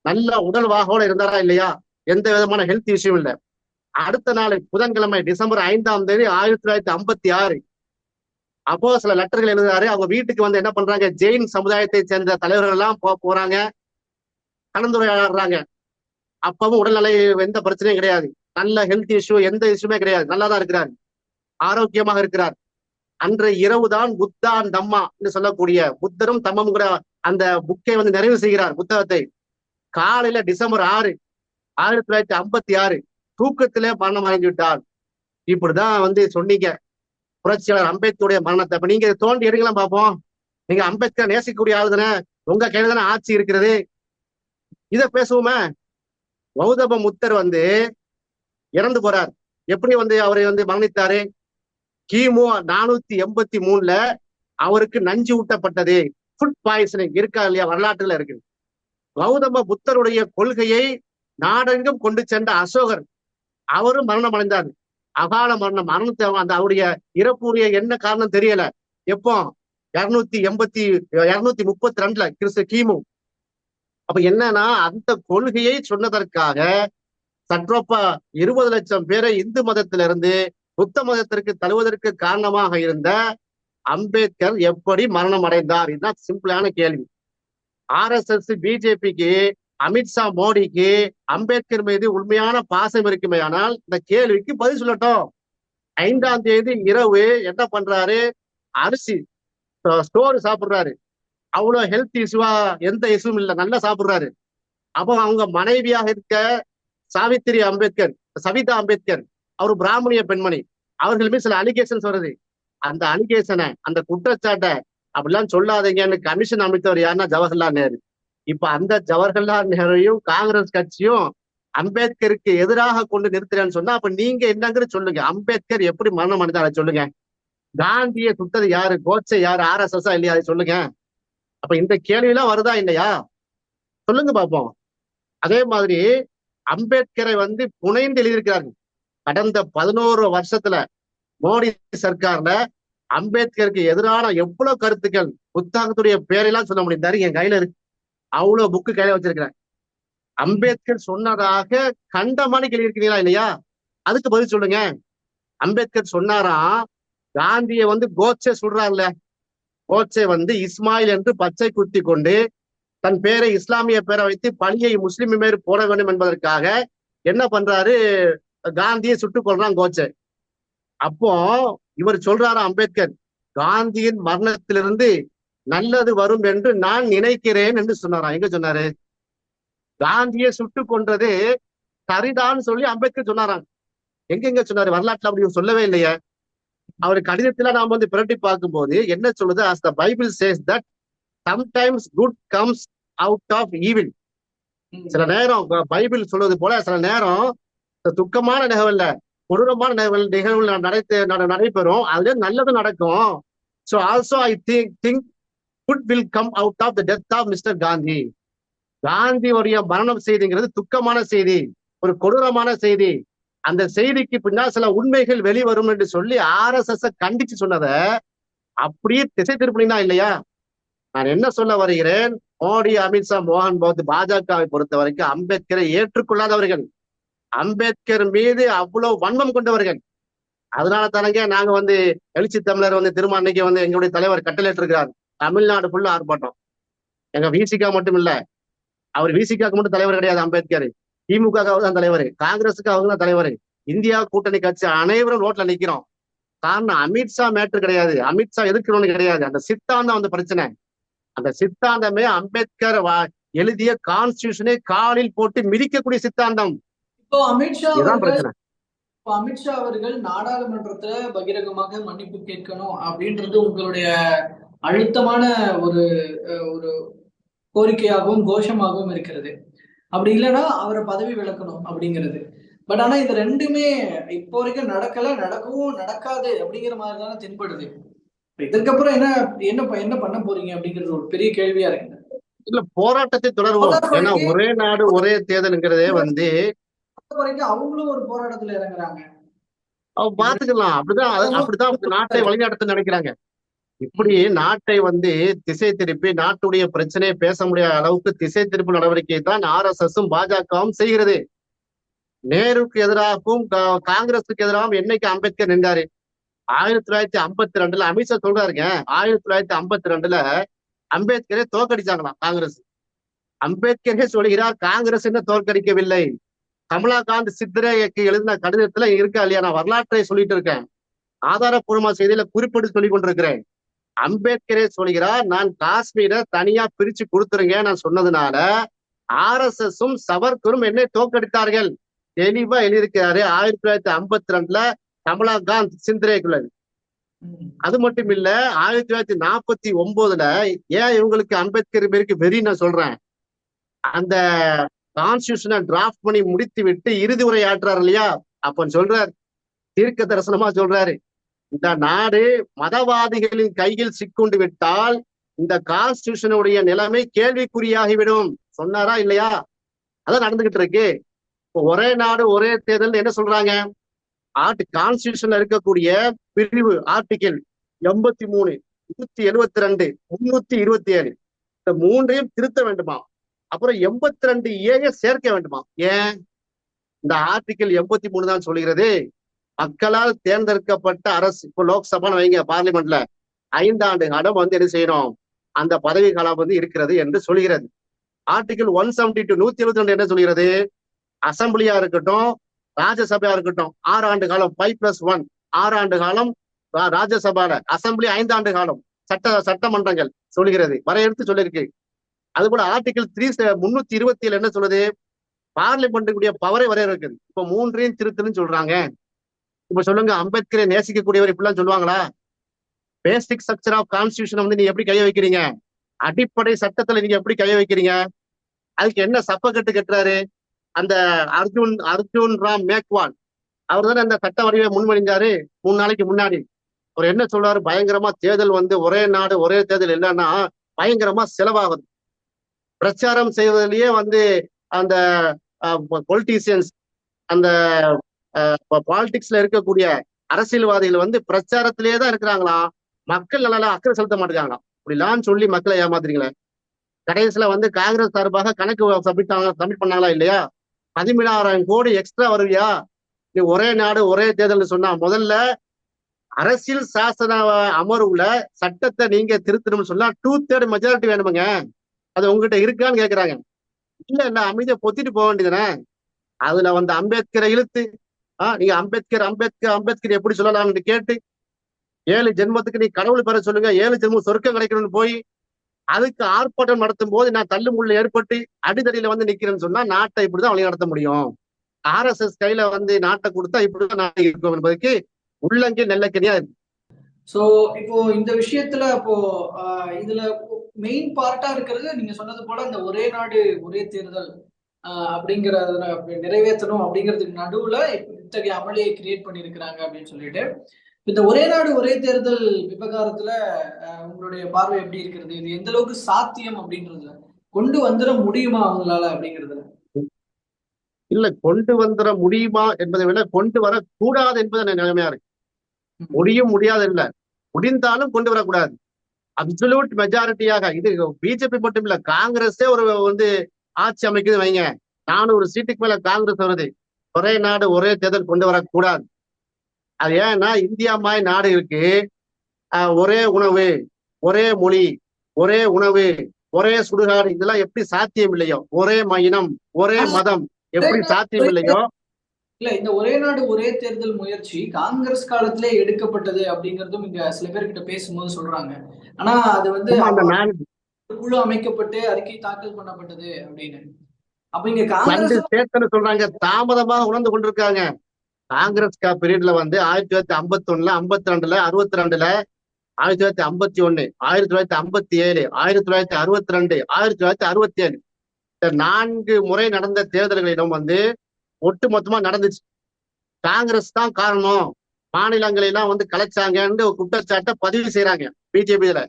நல்ல உடல் வாகோட இருந்தாரா இல்லையா? எந்த விதமான ஹெல்த் இஷ்யூ இல்ல. அடுத்த நாள் புதன்கிழமை டிசம்பர் ஐந்தாம் தேதி ஆயிரத்தி தொள்ளாயிரத்தி ஐம்பத்தி ஆறு. அப்போ சில லெட்டர்கள் எழுதுறாரு அவங்க வீட்டுக்கு வந்து என்ன பண்றாங்க? ஜெயின் சமுதாயத்தை சேர்ந்த தலைவர்கள் எல்லாம் போறாங்க. கலந்துரையாடுறாங்க. அப்பவும் உடல்நிலை எந்த பிரச்சனையும் கிடையாது. நல்ல ஹெல்த் இஷ்யூ எந்த இஷ்யூமே கிடையாது. நல்லா தான் இருக்கிறார். ஆரோக்கியமாக இருக்கிறார். அன்றைய இரவு தான் புத்தான் தம்மா என்று சொல்லக்கூடிய புத்தரும் தம்மம் கூட அந்த புக்கை வந்து நிறைவு செய்கிறார் புத்தகத்தை. காலையில டிசம்பர் ஆறு ஆயிரத்தி தொள்ளாயிரத்தி ஐம்பத்தி ஆறு தூக்கத்திலே மரணம் அடைஞ்சு விட்டார் இப்படிதான் வந்து சொன்னீங்க. புரட்சியாளர் அம்பேத்கருடைய மரணத்தை. அப்ப நீங்க தோண்டி எடுக்கலாம் பார்ப்போம் நீங்க அம்பேத்கர் நேசிக்கக்கூடிய ஆளு தானே? உங்க கையில தானே ஆட்சி இருக்கிறது? இத பேசுவோமே. கௌதம முத்தர் வந்து இறந்து போறார். எப்படி வந்து அவரை வந்து மரணித்தாரு? கிமு நானூத்தி எண்பத்தி மூணுல அவருக்கு நஞ்சு ஊட்டப்பட்டது. ஃபுட் பாய்சனிங் இருக்கா இல்லையா? வரலாற்றுல இருக்கு. கௌதம புத்தருடைய கொள்கையை நாடெங்கும் கொண்டு சென்ற அசோகர். அவரும் மரணம் அடைந்தார் அகால மரணம் மரணத்தை அந்த அவருடைய இறப்புடைய என்ன காரணம் தெரியல. எப்போ? இருநூத்தி எண்பத்தி இருநூத்தி முப்பத்தி ரெண்டுல கிறிஸ்து கிமு. அப்ப என்னன்னா அந்த கொள்கையை சொன்னதற்காக சற்றொப்ப இருபது லட்சம் பேரை இந்து மதத்திலிருந்து புத்த மதத்திற்கு தழுவதற்கு காரணமாக இருந்த அம்பேத்கர் எப்படி மரணம் அடைந்தார் இதுதான் சிம்பிளான கேள்வி. ஆர்எஸ்எஸ் பிஜேபிக்கு அமித்ஷா மோடிக்கு அம்பேத்கர் மீது உண்மையான பாசம் இருக்குமே ஆனால் இந்த கேள்விக்கு பதில் சொல்லட்டும். ஐந்தாம் தேதி இரவு என்ன பண்றாரு? அரிசி ஸ்டோர் சாப்பிடுறாரு. அவ்வளவு ஹெல்த் இஷ்யூவா எந்த இஷ்யூவும் இல்லை. நல்லா சாப்பிடுறாரு. அப்போ அவங்க மனைவியாக இருக்க சாவித்திரி அம்பேத்கர் சவிதா அம்பேத்கர் அவர் பிராமணிய பெண்மணி அவர்கள் மீது சில அலிகேஷன்ஸ் வருது. அந்த அலிகேஷனை அந்த குற்றச்சாட்டை அப்படிலாம் சொல்லாதீங்கன்னு கமிஷன் அமைத்தவர் யாருன்னா ஜவஹர்லால் நேரு. இப்ப அந்த ஜவஹர்லால் நேருவையும் காங்கிரஸ் கட்சியும் அம்பேத்கருக்கு எதிராக கொண்டு நிறுத்துறேன்னு சொன்னா அப்ப நீங்க என்னங்கிறது சொல்லுங்க. அம்பேத்கர் எப்படி மரணம் அடைந்தார சொல்லுங்க. காந்தியை சுட்டது யாரு? கோச்சை யாரு? ஆர் எஸ் எஸ் இல்லையா? அதை சொல்லுங்க. அப்ப இந்த கேள்வி எல்லாம் வருதா இல்லையா? சொல்லுங்க பாப்போம். அதே மாதிரி அம்பேத்கரை வந்து புனைந்து எழுதியிருக்கிறார்கள். கடந்த பதினோரு வருஷத்துல மோடி சர்க்கார்ல அம்பேத்கருக்கு எதிரான எவ்வளவு கருத்துக்கள் புத்தகத்துடைய பேரெல்லாம் சொல்ல முடியும். என் கையில இருக்கு. அவ்வளவு புக்கு கையில வச்சிருக்கிறேன். அம்பேத்கர் சொன்னதாக கண்டமான்னு கேள்வி இருக்கிறீங்களா இல்லையா? அதுக்கு பதில் சொல்லுங்க. அம்பேத்கர் சொன்னாராம் காந்தியை வந்து கோட்சே சொல்றாருல கோட்சே வந்து இஸ்மாயில் என்று பச்சை குத்தி கொண்டு தன் பேரை இஸ்லாமிய பேரை வைத்து பழியை முஸ்லிம் மேல் போட வேண்டும் என்பதற்காக என்ன பண்றாரு? காந்தியை சுட்டுக் கொள்றான் கோட்சே அப்போ இவர் சொல்றாரு அம்பேத்கர்? காந்தியின் மரணத்திலிருந்து நல்லது வரும் என்று நான் நினைக்கிறேன் என்று சொன்னாராம் எங்க சொன்னாரு? காந்தியை சுட்டு கொன்றது சரிதான் சொல்லி அம்பேத்கர் சொன்னாராம். எங்க எங்க சொன்னாரு? வரலாற்றுல அப்படி சொல்லவே இல்லையே. அவர் கடிதத்துல நாம வந்து பிரட்டி பார்க்கும்போது என்ன சொல்லுது? As the Bible says that sometimes good comes out of evil சில நேரம் பைபிள் சொல்வது போல சில நேரம் துக்கமான நிகழ்வுல கொடூரமான நிகழ்வு நிகழ்வு நடத்த நடைபெறும். அதுல நல்லது நடக்கும். So also I think think good will come out of the death of mister Gandhi காந்தியுடைய மரணம் செய்திங்கிறது துக்கமான செய்தி ஒரு கொடூரமான செய்தி. அந்த செய்திக்கு பின்னால் சில உண்மைகள் வெளிவரும் என்று சொல்லி ஆர்எஸ்எஸ் கண்டிச்சு சொன்னத அப்படியே திசை திருப்பினா இல்லையா? நான் என்ன சொல்ல வருகிறேன்? மோடி அமித்ஷா மோகன் பகவத் பாஜகவை பொறுத்த வரைக்கும் அம்பேத்கரை ஏற்றுக்கொள்ளாதவர்கள். அம்பேத்கர் மீது அவ்வளவு வன்மம் கொண்டவர்கள். அதனால தானங்க நாங்க வந்து எழுச்சி தமிழர் வந்து திரும்ப அன்னைக்கு வந்து எங்களுடைய தலைவர் கட்டளையிட்டு இருக்கிறார் தமிழ்நாடு ஃபுல்லா ஆர்ப்பாட்டம். எங்க விசிகா மட்டும் இல்ல அவர் விசிகாக்கு மட்டும் தலைவர் கிடையாது அம்பேத்கர். திமுக தான் தலைவர். காங்கிரஸுக்கு அவங்க தான் தலைவர். இந்தியா கூட்டணி கட்சி அனைவரும் ரோட்ல நிக்கிறோம். காரணம் அமித்ஷா மேட்ரு கிடையாது. அமித்ஷா எதிர்க்கணும்னு கிடையாது. அந்த சித்தாந்தம் அந்த பிரச்சனை. அந்த சித்தாந்தமே அம்பேத்கர் எழுதிய கான்ஸ்டியூஷனை காலில் போட்டு மிதிக்கக்கூடிய சித்தாந்தம். அமித்ஷா பிரச்சனை. அமித்ஷா அவர்கள் நாடாளுமன்றத்துல பகிரங்கமாக மன்னிப்பு கேட்கணும் அப்படின்றது உங்களுடைய அழுத்தமான ஒரு ஒரு கோரிக்கையாகவும் கோஷமாகவும் இருக்கிறது. அப்படி இல்லைன்னா அவரை பதவி விலக்கணும் அப்படிங்கிறது. பட் ஆனா இது ரெண்டுமே இப்போ வரைக்கும் நடக்கல நடக்கவும் நடக்காது அப்படிங்கிற மாதிரி தானே தென்படுது. இப்ப இதற்கப்புறம் என்ன என்ன என்ன பண்ண போறீங்க அப்படிங்கிறது ஒரு பெரிய கேள்வியா இருக்கு. இல்ல போராட்டத்தை தொடருவோம். ஏன்னா ஒரே நாடு ஒரே தேர்தலுங்கிறதே வந்து வரைக்கும் அவங்களும் ஒரு போராட்டத்துல இறங்குறாங்க. பாத்துக்கலாம். அப்படிதான் அப்படிதான் நாட்டை வழிநடத்த நினைக்கிறாங்க. இப்படி நாட்டை வந்து திசை திருப்பி நாட்டுடைய பிரச்சனையை பேச முடியாத அளவுக்கு திசை திருப்பு நடவடிக்கை தான் ஆர் எஸ் எஸ் பாஜகவும் செய்கிறது. நேருக்கு எதிராகவும் கா- காங்கிரஸுக்கு எதிராகவும் என்னைக்கு அம்பேத்கர் நின்றாரு? ஆயிரத்தி தொள்ளாயிரத்தி ஐம்பத்தி ரெண்டுல அமித்ஷா சொல்றாருங்க. ஆயிரத்தி தொள்ளாயிரத்தி ஐம்பத்தி ரெண்டுல அம்பேத்கரே தோற்கடிச்சாங்களாம் காங்கிரஸ். அம்பேத்கரே சொல்கிறார் காங்கிரஸ் என்ன தோற்கடிக்கவில்லை. கமலாகாந்த் சித்திரேக்கு எழுதின கடிதத்துல இருக்கா இல்லையா? நான் வரலாற்றை சொல்லிட்டு இருக்கேன். ஆதாரப்பூர்வமா செய்தியில குறிப்பிட்டு சொல்லி கொண்டிருக்கிறேன். அம்பேத்கரே சொல்கிறார் நான் காஷ்மீரை தனியா பிரிச்சு கொடுத்துருங்க நான் சொன்னதுனால ஆர் எஸ் எஸும் சவர்கரும் என்னை தோற்கடித்தார்கள். தெளிவா எழுதியிருக்கிறாரு ஆயிரத்தி தொள்ளாயிரத்தி ஐம்பத்தி ரெண்டுல கமலாகாந்த் சிந்திரேக்குள்ள ம். அது மட்டும் இல்ல ஆயிரத்தி தொள்ளாயிரத்தி நாற்பத்தி ஒன்பதுல ஏன் இவங்களுக்கு அம்பேத்கர் பேருக்கு வெறி நான் சொல்றேன்? அந்த கான்ஸ்டியூஷனை டிராஃப்ட் பண்ணி முடித்து விட்டு இறுதி உரை ஆற்றுறாரு இல்லையா? அப்ப சொல்றார் தீர்க்க தரிசனமா சொல்றாரு. இந்த நாடு மதவாதிகளின் கையில் சிக்குண்டு விட்டால் இந்த கான்ஸ்டியூஷனுடைய நிலைமை கேள்விக்குறியாகிவிடும். சொன்னாரா இல்லையா? அதான் நடந்துகிட்டு இருக்கு. ஒரே நாடு ஒரே தேர்தல் என்ன சொல்றாங்க? ஆர்ட் கான்ஸ்டியூஷன்ல இருக்கக்கூடிய பிரிவு ஆர்டிகிள் எண்பத்தி மூணு நூத்தி எழுவத்தி ரெண்டு முன்னூத்தி இருபத்தி ஏழு. இந்த மூன்றையும் திருத்த வேண்டுமா? அப்புறம் எண்பத்தி ரெண்டு ஏக சேர்க்க வேண்டுமா? ஏன்? இந்த ஆர்டிகிள் எண்பத்தி மூணு தான் சொல்கிறது மக்களால் தேர்ந்தெடுக்கப்பட்ட அரசு இப்போ லோக்சபான்னு வைங்க பார்லிமெண்ட்ல ஐந்தாண்டு காலம் வந்து என்ன செய்யணும்? அந்த பதவி காலம் வந்து இருக்கிறது என்று சொல்கிறது. ஆர்டிகிள் ஒன் செவன்டி டூ நூத்தி எழுபத்தி ரெண்டு என்ன சொல்கிறது? அசம்பிளியா இருக்கட்டும் ராஜ்யசபையா இருக்கட்டும் ஆறு ஆண்டு காலம் ஃபைவ் பிளஸ் ஒன் ஆறு ஆண்டு காலம் ராஜ்யசபால அசம்பிளி ஐந்தாண்டு காலம் சட்ட சட்டமன்றங்கள் சொல்கிறது. வரையறுத்து சொல்லியிருக்கு. அது போல ஆர்டிகிள் த்ரீ முன்னூத்தி இருபத்தி ஏழு என்ன சொல்லுது? பார்லிமெண்ட்டுக்குரிய பவரை வரையறுக்குது. இப்ப மூன்றையும் திருத்துன்னு சொல்றாங்க. இப்ப சொல்லுங்க அம்பேத்கரை நேசிக்கக்கூடியவர் இப்படிலாம் சொல்லுவாங்களா? பேசிக் ஸ்ட்ரக்சர் ஆஃப் கான்ஸ்டியூஷன் வந்து நீங்க எப்படி கைய வைக்கிறீங்க? அடிப்படை சட்டத்துல நீங்க எப்படி கைய வைக்கிறீங்க? அதுக்கு என்ன சப்பக்கட்டு கட்டுறாரு? அந்த அர்ஜுன் அர்ஜுன் ராம் மேக்வால். அவர் தானே அந்த சட்ட வடிவை முன்மொழிஞ்சாரு மூணு நாளைக்கு முன்னாடி. அவர் என்ன சொல்றாரு? பயங்கரமா தேர்தல் வந்து ஒரே நாடு ஒரே தேர்தல் இல்லைன்னா பயங்கரமா செலவாகுது. பிரச்சாரம் செய்வதிலேயே வந்து அந்த பொலிட்டீசியன்ஸ் அந்த பாலிடிக்ஸ்ல இருக்கக்கூடிய அரசியல்வாதிகள் வந்து பிரச்சாரத்திலேயே தான் இருக்கிறாங்களாம் மக்கள் நல்லா அக்கறை செலுத்த மாட்டேங்கிறாங்களாம் இப்படிலாம் சொல்லி மக்களை ஏமாத்துறீங்களே. கடைசியில வந்து காங்கிரஸ் சார்பாக கணக்கு சப்மிட் சப்மிட் பண்ணாங்களா இல்லையா? பதிமூணாயிரம் கோடி எக்ஸ்ட்ரா வருவியா? நீ ஒரே நாடு ஒரே தேர்தல் சொன்னா முதல்ல அரசியல் சாசன அமர்வுல சட்டத்தை நீங்க திருத்தணும்னு சொன்னா டூ தேர்ட் மெஜாரிட்டி வேணுமுங்க. அது உங்ககிட்ட இருக்கான்னு கேக்குறாங்க. இல்ல இல்ல அமைதியை பொத்திட்டு போக வேண்டியதுனே அதுல வந்து அம்பேத்கரை இழுத்து ஆஹ் நீங்க அம்பேத்கர் அம்பேத்கர் அம்பேத்கர் எப்படி சொல்லலாம்னு கேட்டு ஏழு ஜென்மத்துக்கு நீ கடவுள் பெற சொல்லுங்க ஏழு ஜென்மம் சொர்க்கம் கிடைக்கணும்னு போய் அதுக்கு ஆர்ப்பாட்டம் நடத்தும் போது நான் தள்ளு முள்ள ஏற்பட்டு அடிதடியில வந்து நிக்கிறேன்னு சொன்னா நாட்டை இப்படிதான் வழி நடத்த முடியும். ஆர்எஸ்எஸ் கையில வந்து நாட்டை கொடுத்தா இப்படிதான் நாடு இருக்கும் என்பதற்கு உள்ளங்கே நெல்லக்கனியா இருக்கு. சோ இப்போ இந்த விஷயத்துல இப்போ ஆஹ் இதுல மெயின் பார்ட்டா இருக்கிறது நீங்க சொன்னது போல இந்த ஒரே நாடு ஒரே தேர்தல் ஆஹ் அப்படி நிறைவேற்றணும் அப்படிங்கிறதுக்கு நடுவுல இத்தகைய அமளியை கிரியேட் பண்ணியிருக்கிறாங்க அப்படின்னு சொல்லிட்டு. இந்த ஒரே நாடு ஒரே தேர்தல் விவகாரத்துல உங்களுடைய பார்வை எப்படி இருக்கிறது? இது எந்த அளவுக்கு சாத்தியம் அப்படின்றதுல கொண்டு வந்துட முடியுமா அவங்களால அப்படிங்கிறதுல? இல்ல கொண்டு வந்துட முடியுமா என்பதை விட கொண்டு வரக்கூடாது என்பது நிலைமையா இருக்கு. முடியும் முடியாது இல்ல. முடிந்தாலும் கொண்டு வரக்கூடாது. அப்சல்யூட் மெஜாரிட்டியாக இது பிஜேபி மட்டும் இல்ல காங்கிரஸே ஒரு வந்து ஆட்சி அமைக்குது வைங்க. நானூறு சீட்டுக்கு மேல காங்கிரஸ் வருது. ஒரே நாடு ஒரே தேர்தல் கொண்டு வரக்கூடாது. அது ஏன்னா இந்தியா மாதிரி நாடு இருக்கு ஆஹ் ஒரே உணவு ஒரே மொழி ஒரே உணவு ஒரே சுடுகாடு இதெல்லாம் எப்படி சாத்தியம் இல்லையோ ஒரே மயினம் ஒரே மதம் எப்படி சாத்தியம் இல்லையோ இல்ல இந்த ஒரே நாடு ஒரே தேர்தல் முயற்சி காங்கிரஸ் காலத்திலே எடுக்கப்பட்டது அப்படிங்கறதும் இங்க சில பேர்கிட்ட பேசும்போது சொல்றாங்க. ஆனா அது வந்து குழு அமைக்கப்பட்டு அறிக்கை தாக்கல் பண்ணப்பட்டது அப்படின்னு. அப்ப இங்க காங்கிரஸ் சொல்றாங்க. தாமதமாக உணர்ந்து கொண்டிருக்காங்க. காங்கிரஸ் பீரியட்ல வந்து ஆயிரத்தி தொள்ளாயிரத்தி ஐம்பத்தி ஒண்ணுல ஐம்பத்தி ரெண்டுல அறுபத்தி ரெண்டுல ஆயிரத்தி தொள்ளாயிரத்தி ஐம்பத்தி ஒண்ணு ஆயிரத்தி தொள்ளாயிரத்தி ஐம்பத்தி ஏழு ஆயிரத்தி தொள்ளாயிரத்தி அறுபத்தி ரெண்டு ஆயிரத்தி தொள்ளாயிரத்தி அறுபத்தி ஏழு. இந்த நான்கு முறை நடந்த தேர்தல்களிடம் வந்து ஒட்டு மொத்தமா நடந்துச்சு. காங்கிரஸ் தான் காரணம். மாநிலங்களெல்லாம் வந்து கலைச்சாங்கன்னு ஒரு குற்றச்சாட்டை பதிவு செய்யறாங்க பிஜேபியில.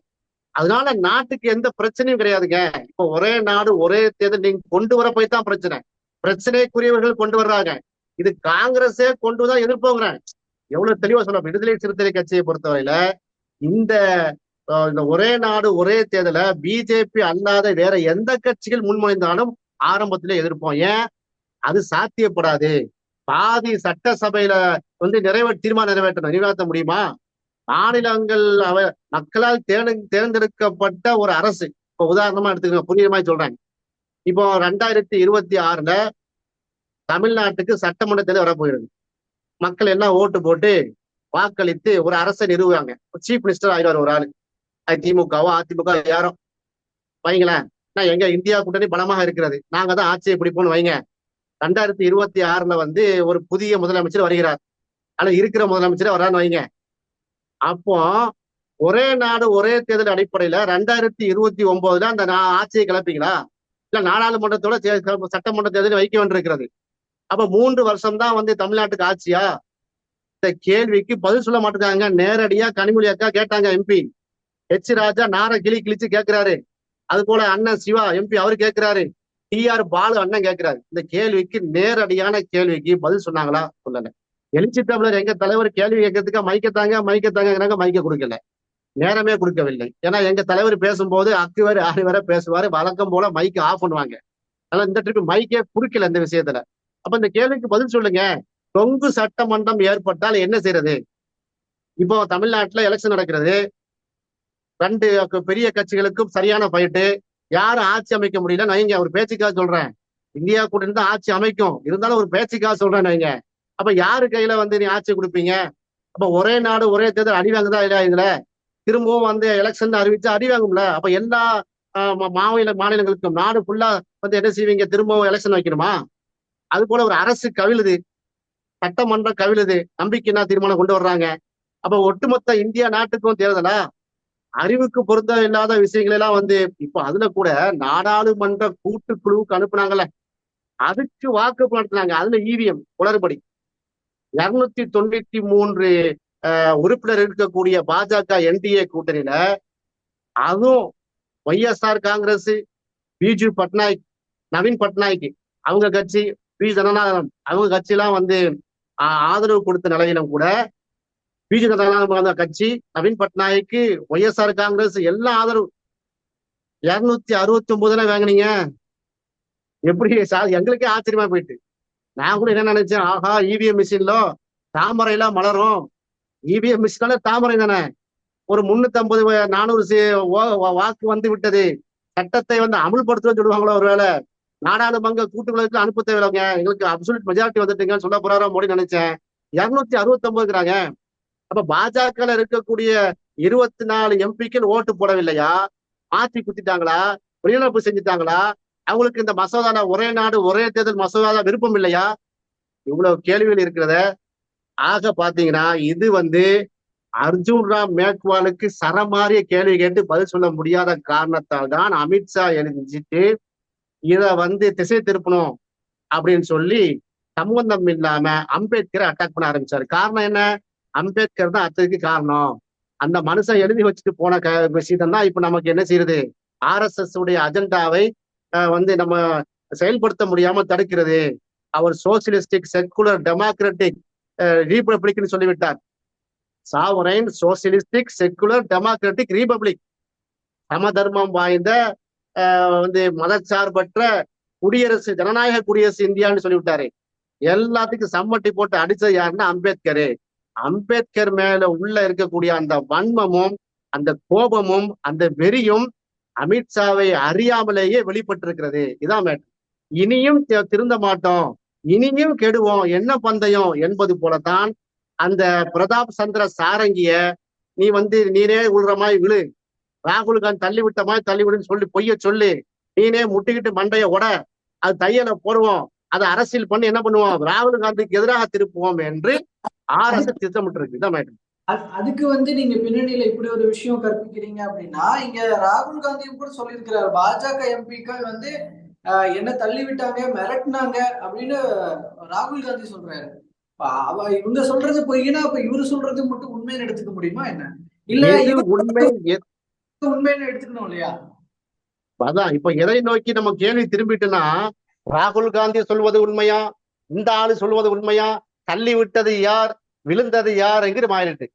அதனால நாட்டுக்கு எந்த பிரச்சனையும் கிடையாதுங்க. இப்போ ஒரே நாடு ஒரே தேர்தல் நீங்க கொண்டு வர போய் தான் பிரச்சனை. பிரச்சனைக்குரியவர்கள் கொண்டு வர்றாங்க. இது காங்கிரஸே கொண்டு தான் எதிர்ப்போங்கிறேன் எவ்வளவு தெளிவா சொல்ல விடுதலை சிறுத்தை கட்சியை பொறுத்தவரையில இந்த இந்த ஒரே நாடு ஒரே தேர்தல பிஜேபி அல்லாத வேற எந்த கட்சிகள் முன்மொழிந்தாலும் ஆரம்பத்திலே எதிர்ப்போம். ஏன்? அது சாத்தியப்படாது. பாதி சட்டசபையில வந்து நிறைவே தீர்மானம் நிறைவேற்றணும். நிறைவேற்ற முடியுமா? மாநிலங்கள் அவ மக்களால் தேர்ந்து தேர்ந்தெடுக்கப்பட்ட ஒரு அரசு. இப்போ உதாரணமா எடுத்துக்கோங்க புரியுற மாதிரி இப்போ ரெண்டாயிரத்தி இருபத்தி ஆறுல தமிழ்நாட்டுக்கு சட்டமன்ற தேர்தல் வரப்போகிறது. மக்கள் எல்லாம் ஓட்டு போட்டு வாக்களித்து ஒரு அரசை நிறுவுவாங்க. சீஃப் மினிஸ்டர் ஆயிடுவார் ஒரு ஆளு. அது திமுகவோ அதிமுக யாரோ. வைங்களேன். நான் எங்க இந்தியா கூட்டணி பலமாக இருக்கிறது. நாங்க தான் ஆட்சியை பிடிப்போம்னு வைங்க. ரெண்டாயிரத்தி இருபத்தி ஆறுல வந்து ஒரு புதிய முதலமைச்சர் வருகிறார். ஆனா இருக்கிற முதலமைச்சர் வரான்னு வைங்க. அப்போ ஒரே நாடு ஒரே தேர்தல் அடிப்படையில ரெண்டாயிரத்தி இருபத்தி ஒன்பதுல அந்த ஆட்சியை கிளப்பீங்களா? இல்ல நாடாளுமன்றத்தோட சட்டமன்ற தேர்தல் வைக்க வேண்டியிருக்கிறது. அப்ப மூன்று வருஷம் தான் வந்து தமிழ்நாட்டுக்கு ஆட்சியா? இந்த கேள்விக்கு பதில் சொல்ல மாட்டேங்காங்க நேரடியா கனிமொழி அக்கா கேட்டாங்க எம்பி ஹெச் ராஜா நார கிளி கிழிச்சு கேட்கிறாரு அது போல அண்ணன் சிவா எம்பி அவர் கேட்கிறாரு டி ஆர் பாலு அண்ணன் கேட்கிறாரு இந்த கேள்விக்கு நேரடியான கேள்விக்கு பதில் சொன்னாங்களா? சொல்லலை. எழுச்சி தமிழர் எங்க தலைவர் கேள்வி கேட்கறதுக்கு மைக்கத்தாங்க மைக்கத்தாங்கிறாங்க மைக்க கொடுக்கல. நேரமே கொடுக்கவில்லை. ஏன்னா எங்க தலைவர் பேசும்போது அக்குவர் ஆறு வரை பேசுவாரு. வழக்கம் போல மைக்கு ஆஃப் பண்ணுவாங்க. அதனால இந்த ட்ரிப் மைக்கே குடுக்கல இந்த விஷயத்துல. அப்ப இந்த கேள்விக்கு பதில் சொல்லுங்க. தொங்கு சட்டமன்றம் ஏற்பட்டால் என்ன செய்யறது இப்போ தமிழ்நாட்டுல எலெக்ஷன் நடக்கிறது. ரெண்டு பெரிய கட்சிகளுக்கும் சரியான ஃபைட்டு யாரும் ஆட்சி அமைக்க முடியல நான் இங்க ஒரு பேச்சுக்காக சொல்றேன். இந்தியா கூட தான் ஆட்சி அமைக்கும். இருந்தாலும் ஒரு பேச்சுக்காக சொல்றேன் நீங்க அப்ப யாரு கையில வந்து நீ ஆட்சி கொடுப்பீங்க? அப்ப ஒரே நாடு ஒரே தேர்தல் அடி வாங்குதா இல்லையா இதுல? திரும்பவும் வந்து எலெக்ஷன் அறிவிச்சு அடி வாங்கும்ல? அப்ப எல்லா ஆஹ், மா- மாநில மாநிலங்களுக்கும் நாடு ஃபுல்லா வந்து என்ன செய்வீங்க? திரும்பவும் எலெக்ஷன் வைக்கணுமா? அது போல ஒரு அரசு கவிழுது. சட்டமன்றம் கவிழுது. நம்பிக்கைனா தீர்மானம் கொண்டு வர்றாங்க. அப்ப ஒட்டுமொத்த இந்தியா நாட்டுக்கும் தேர்தலா? அறிவுக்கு பொருத்தம் இல்லாத விஷயங்கள் எல்லாம் வந்து இப்ப அதுல கூட நாடாளுமன்ற கூட்டுக்குழுவுக்கு அனுப்புனாங்கல்ல. அதுக்கு வாக்கு நடத்தினாங்க. அதுல இவிஎம் குளறுபடி இருநூத்தி தொண்ணூத்தி மூன்று உறுப்பினர் இருக்கக்கூடிய பாஜக என்டிஏ கூட்டணியில அதுவும் ஒய்எஸ்ஆர் காங்கிரஸ் பிஜு பட்நாயக் நவீன் பட்நாயக் அவங்க கட்சி பி. ஜனநாதனம் அவங்க கட்சியெல்லாம் வந்து ஆதரவு கொடுத்த நிலையிலும் கூட பிஜு ஜனநாதனம் கட்சி நவீன் பட்நாயக்கு ஒய்எஸ்ஆர் காங்கிரஸ் எல்லாம் ஆதரவு. இருநூத்தி அறுபத்தி ஒன்பதுல வாங்கினீங்க. எப்படி எங்களுக்கே ஆச்சரியமா போயிட்டு. நான் கூட என்ன நினைச்சேன்? ஆஹா இவிஎம் மிஷின்ல தாமரை எல்லாம் மலரும். இவிஎம் மிஷினால தாமரை தானே? ஒரு முன்னூத்தி ஐம்பது நானூறு வாக்கு வந்து விட்டது. சட்டத்தை வந்து அமுல்படுத்துன்னு சொல்லுவாங்களோ ஒருவேளை நாடாளுமன்ற கூட்டுகளுக்கு அனுப்ப தேவையில்லைங்க எங்களுக்கு அப்சல்யூட் மெஜாரிட்டி வந்துட்டீங்கன்னு சொல்ல போறாரோ மோடி நினைச்சேன். இருநூத்தி அறுபத்தி ஒன்பதுங்கிறாங்க அப்ப பாஜக இருக்கக்கூடிய இருபத்தி நாலு எம்பிக்கள் ஓட்டு போடவில்லையா? மாற்றி குத்திட்டாங்களா? வெளிநடப்பு செஞ்சுட்டாங்களா? அவங்களுக்கு இந்த மசோதால ஒரே நாடு ஒரே தேர்தல் மசோதா விருப்பம் இல்லையா? இவ்வளவு கேள்விகள் இருக்கிறத. ஆக பாத்தீங்கன்னா இது வந்து அர்ஜுன் ராம் மேக்வாலுக்கு சரமாரிய கேள்வி கேட்டு பதில் சொல்ல முடியாத காரணத்தால் தான் அமித்ஷா எழுதிட்டு இத வந்து திசை திருப்பணும் அப்படின்னு சொல்லி சம்பந்தம் இல்லாம அம்பேத்கரை அட்டாக் பண்ண ஆரம்பிச்சாரு. காரணம் என்ன? அம்பேத்கர் தான் அத்தனைக்கு காரணம். அந்த மனுஷன் எழுதி வச்சுட்டு போன விஷயம் தான் இப்ப நமக்கு என்ன செய்யுது? ஆர்எஸ்எஸ் உடைய அஜெண்டாவை வந்து நம்ம செயல்படுத்த முடியாம தடுக்கிறது. அவர் சோசியலிஸ்டிக் செக்குலர் டெமோக்ராட்டிக் ரீபப்ளிக்னு சொல்லிவிட்டார். Sovereign socialistic secular democratic republic. சம தர்மம் வாய்ந்த வந்து மதச்சார்பற்ற குடியரசு ஜனநாயக குடியரசு இந்தியான்னு சொல்லிவிட்டாரு. எல்லாத்துக்கும் சம்மட்டி போட்டு அடிச்சது யாருன்னா அம்பேத்கரு. அம்பேத்கர் மேல உள்ள இருக்கக்கூடிய அந்த வன்மமும் அந்த கோபமும் அந்த வெறியும் அமித்ஷாவை அறியாமலேயே வெளிப்பட்டிருக்கிறது. இதான் மேட்டர் இனியும் தி- திருந்த மாட்டோம். இனியும் கெடுவோம். என்ன பந்தயம் என்பது போலத்தான் அந்த பிரதாப் சந்திர சாரங்கிய நீ வந்து நீனே விழுற மாதிரி விழு. ராகுல் காந்தி தள்ளி விட்ட மாதிரி தள்ளி விடுன்னு சொல்லி பொய்ய சொல்லு. நீனே முட்டிக்கிட்டு மண்டைய உட அது தையல போடுவோம். அதை அரசியல் பண்ணி என்ன பண்ணுவோம்? ராகுல் காந்திக்கு எதிராக திருப்புவோம் என்று ஆர் எஸ் திட்டமிட்டு இருக்கு இதான் மேட்டர் அதுக்கு வந்து நீங்க பின்னணியில இப்படி ஒரு விஷயம் கற்பிக்கிறீங்க அப்படின்னா இங்க ராகுல் காந்தியும் கூட சொல்லியிருக்கிறார். பாஜக எம்பிக்கள் வந்து என்ன தள்ளி விட்டாங்க மிரட்டினாங்க அப்படின்னு ராகுல் காந்தி சொல்றாரு. அவ இவங்க சொல்றது பொய்னா அப்ப இவரு சொல்றது மட்டும் உண்மைன்னு எடுத்துக்க முடியுமா என்ன? இல்ல உண்மை உண்மைன்னு எடுத்துக்கணும் இல்லையா? அதான் இப்ப எதை நோக்கி நம்ம கேள்வி திரும்பிட்டுனா ராகுல் காந்தி சொல்வது உண்மையா? இந்த ஆளு சொல்வது உண்மையா? தள்ளி விட்டது யார்? விழுந்தது யார் என்கிற மாறிட்டு?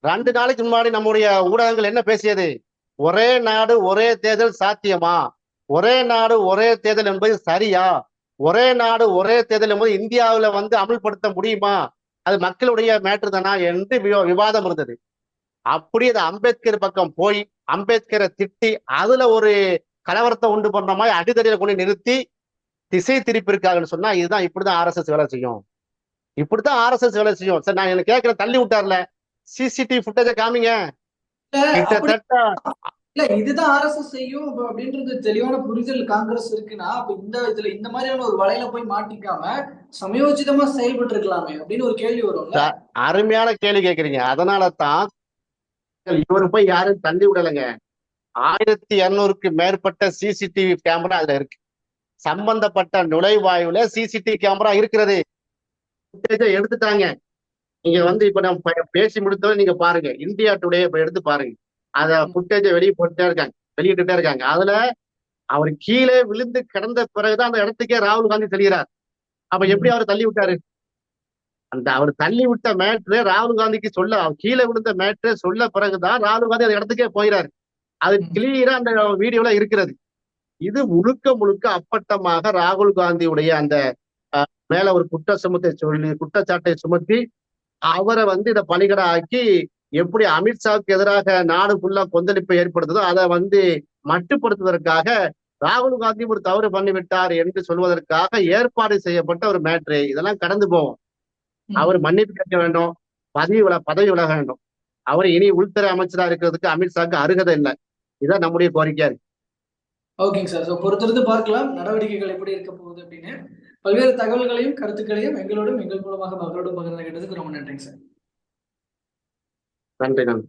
ரெண்டு நாளைக்கு முன்னாடி நம்முடைய ஊடகங்கள் என்ன பேசியது? ஒரே நாடு ஒரே தேர்தல் சாத்தியமா? ஒரே நாடு ஒரே தேர்தல் என்பது சரியா? ஒரே நாடு ஒரே தேர்தல் என்பது இந்தியாவுல வந்து அமல்படுத்த முடியுமா? அது மக்களுடைய மேற்று தானா என்று விவா- விவாதம் இருந்தது. அப்படி அது அம்பேத்கர் பக்கம் போய் அம்பேத்கரை திட்டி அதுல ஒரு கலவரத்தை உண்டு பண்ற மாதிரி அடித்தடியில கொண்டு நிறுத்தி திசை திருப்பியிருக்காங்கன்னு சொன்னா இதுதான் இப்படிதான் ஆர்எஸ்எஸ் வேலை செய்யும். இப்படித்தான் ஆர்எஸ்எஸ் வேலை செய்யும். சரி நான் எனக்கு கேட்கிறேன் தள்ளி விட்டார்ல? சிசிடிவி ஃபுட்டேஜ காமிங்க. இல்ல, அப்படி கிட்டத்தட்ட இல்ல இதுதான் ஆர்எஸ்எஸ் செய்யும். அப்ப அப்படின்றது தெளிவான புரிதல் காங்கிரஸ் இருக்குன்னா அப்ப இந்த இதுல இந்த மாதிரியான ஒரு வலையில போய் மாட்டிக்காம சமயோசிதமா செயல்பட்டு இருக்கலாமே அப்படின்னு ஒரு கேள்வி வரும்ல. அருமையான கேள்வி கேக்குறீங்க அதனால தான் இவரு போய் யாரும் தள்ளி விடலைங்க. ஆயிரத்தி இருநூறுக்கு மேற்பட்ட சிசிடிவி கேமரா அதுல இருக்கு. சம்பந்தப்பட்ட நுழைவாயுல சிசிடிவி கேமரா இருக்கிறது. அ எடுத்துட்டாங்க. நீங்க வந்து இப்ப நம்ம பேசி முடித்தோட நீங்க பாருங்க. இந்தியா டுடே இப்ப எடுத்து பாருங்க. அத புட்டேஜ வெளியே போட்டுட்டே இருக்காங்க. வெளியிட்டுட்டே இருக்காங்க. அதுல அவர் கீழே விழுந்து கிடந்த பிறகுதான் அந்த இடத்துக்கே ராகுல் காந்தி தெரிகிறார் அப்ப எப்படி அவர் தள்ளி விட்டாரு? அந்த அவர் தள்ளி விட்ட மேட்ரு ராகுல் காந்திக்கு சொல்ல அவர் கீழே விழுந்த மேட்ரு சொல்ல பிறகுதான் ராகுல் காந்தி அந்த இடத்துக்கே போயிறாரு. அது. கிளியரா அந்த வீடியோல இருக்கிறது. இது முழுக்க முழுக்க அப்பட்டமாக ராகுல் காந்தியுடைய அந்த மேல ஒரு குற்ற சுமத்தை சொல்லி குற்றச்சாட்டை சுமத்தி அவரை வந்து இதை பலிகடை ஆக்கி எப்படி அமித்ஷாவுக்கு எதிராக நாடு ஃபுல்லா கொந்தளிப்பை ஏற்படுத்துதோ அதை வந்து மட்டுப்படுத்துவதற்காக ராகுல் காந்தி ஒரு தவறு பண்ணிவிட்டார் என்று சொல்வதற்காக ஏற்பாடு செய்யப்பட்ட ஒரு மேட்ரு இதெல்லாம் கடந்து போவோம். அவர் மன்னிப்பு கேட்க வேண்டும். பதவி வில பதவி விலக வேண்டும். அவர் இனி உள்துறை அமைச்சரா இருக்கிறதுக்கு அமித்ஷாக்கு அருகதை இல்லை. இதான் நம்முடைய கோரிக்கையா இருக்கு. ஓகேங்க சார் ஸோ பொறுத்திருந்து பார்க்கலாம். நடவடிக்கைகள் எப்படி இருக்க போகுது அப்படின்னு. பல்வேறு தகவல்களையும் கருத்துக்களையும் எங்களோடும் எங்கள் மூலமாக மக்களோடும் பகிர்ந்து கேட்டதுக்கு ரொம்ப நன்றிங்க சார். நன்றி நன்றி